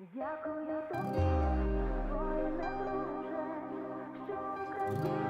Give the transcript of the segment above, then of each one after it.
Дякую тобі, твоє не друже, що Україну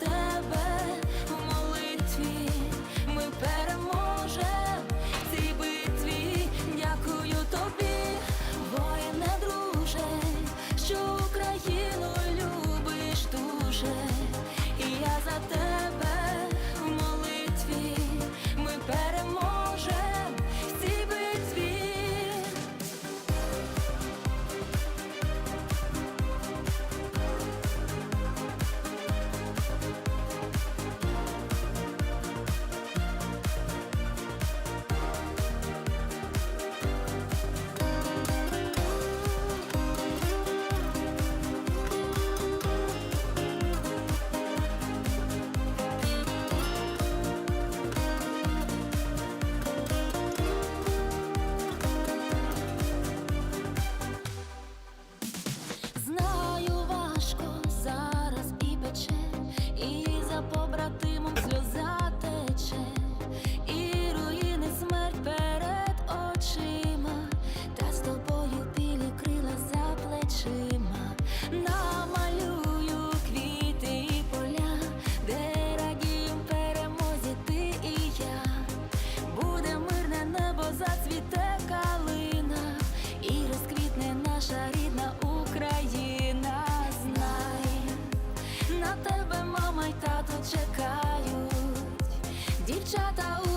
тебе. на тебе, мама й тато чекають, дівчата.